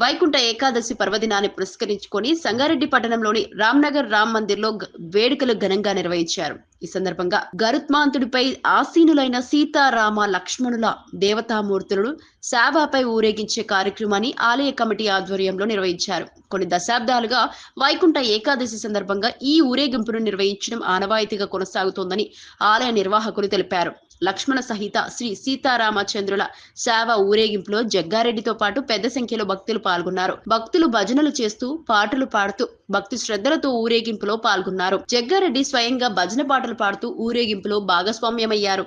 వైకుంఠ ఏకాదశి పర్వదినాన్ని పురస్కరించుకొని సంగారెడ్డి పట్టణంలోని రామ్నగర్ రామ్ మందిర్లో వేడుకలు ఘనంగా నిర్వహించారు. ఈ సందర్భంగా గరుత్మాంతుడిపై ఆసీనులైన సీతారామ లక్ష్మణుల దేవతామూర్తులను సేవాపై ఊరేగించే కార్యక్రమాన్ని ఆలయ కమిటీ ఆధ్వర్యంలో నిర్వహించారు. కొన్ని దశాబ్దాలుగా వైకుంఠ ఏకాదశి సందర్భంగా ఈ ఊరేగింపును నిర్వహించడం ఆనవాయితీగా కొనసాగుతోందని ఆలయ నిర్వాహకులు తెలిపారు. లక్ష్మణ సహిత శ్రీ సీతారామచంద్రుల సేవ ఊరేగింపులో జగ్గారెడ్డితో పాటు పెద్ద సంఖ్యలో భక్తులు పాల్గొన్నారు. భక్తులు భజనలు చేస్తూ పాటలు పాడుతూ భక్తి శ్రద్ధలతో ఊరేగింపులో పాల్గొన్నారు. జగ్గారెడ్డి స్వయంగా భజన పాటలు పాడుతూ ఊరేగింపులో భాగస్వామ్యమయ్యారు.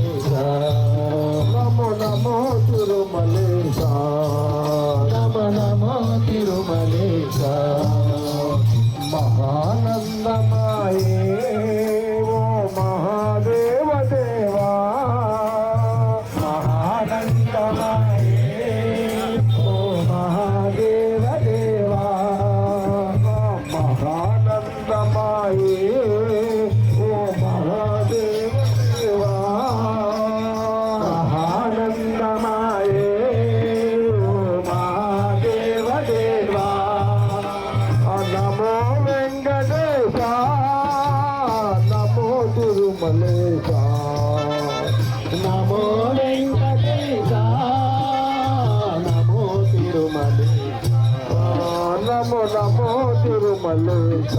తిరుమలేశ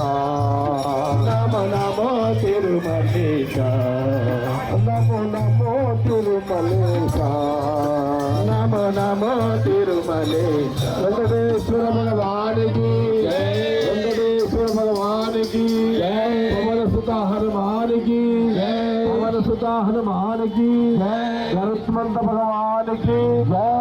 నమ నమో తిరుమలేశ. నమో నమో తిరుమలేశ. నమ నమో తిరుమలేశ. వెంకటేశ్వర భగవానికి. వెంకటేశ్వర భగవానికి. పవన సుత హనుమానికి. పవన సుత హనుమానికి. గరుత్మంత భగవానికి. గరుత్మంత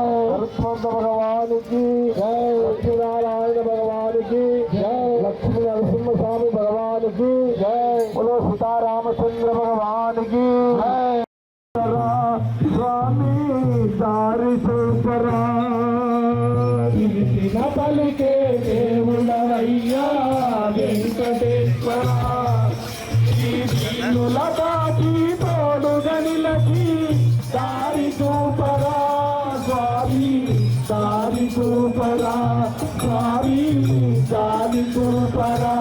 దారి చూపరా స్వామి దారి చూపరా స్వామి దారి చూపరా.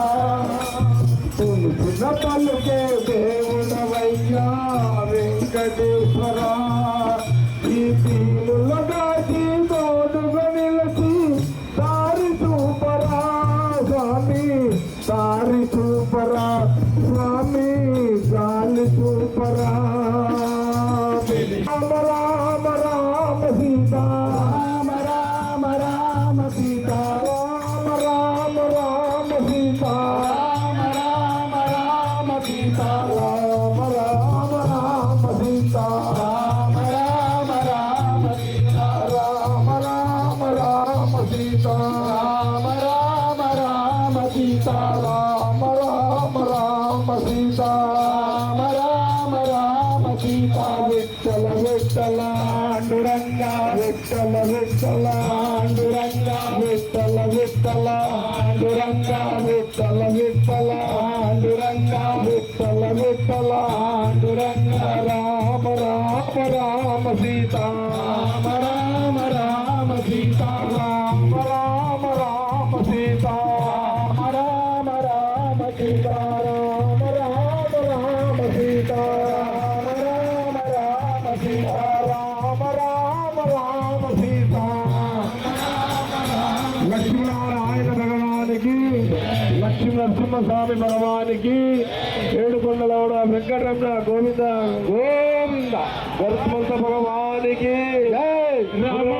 పలుకే దేవుడవయ్యా వెంకటేశ్వరా. చూపరా స్వామి గాలి చూపరా. రామ రామ రామ సీతా. రామ రామ రామ సీతా. రామ రామ రామ సీతా. రామ రామ రామ సీతా. విత్తల ఆండురంగా విత్తల విత్తల ఆండురంగా విత్తల విత్తల ఆండురంగా విత్తల విత్తల ఆండురంగా రామ రామ రామ సీత రామ రామ రామ సీత రామ రామ రామ సీత రామ రామ రామ సీత రామ రామ రామ సీత రామ రామ రామ సీత. నరసింహస్వామి భగవానికి ఏడుకొండలవడ వెంకటరమణ గోవింద గోవింద. నరసింహస్వామి భగవానికి రామ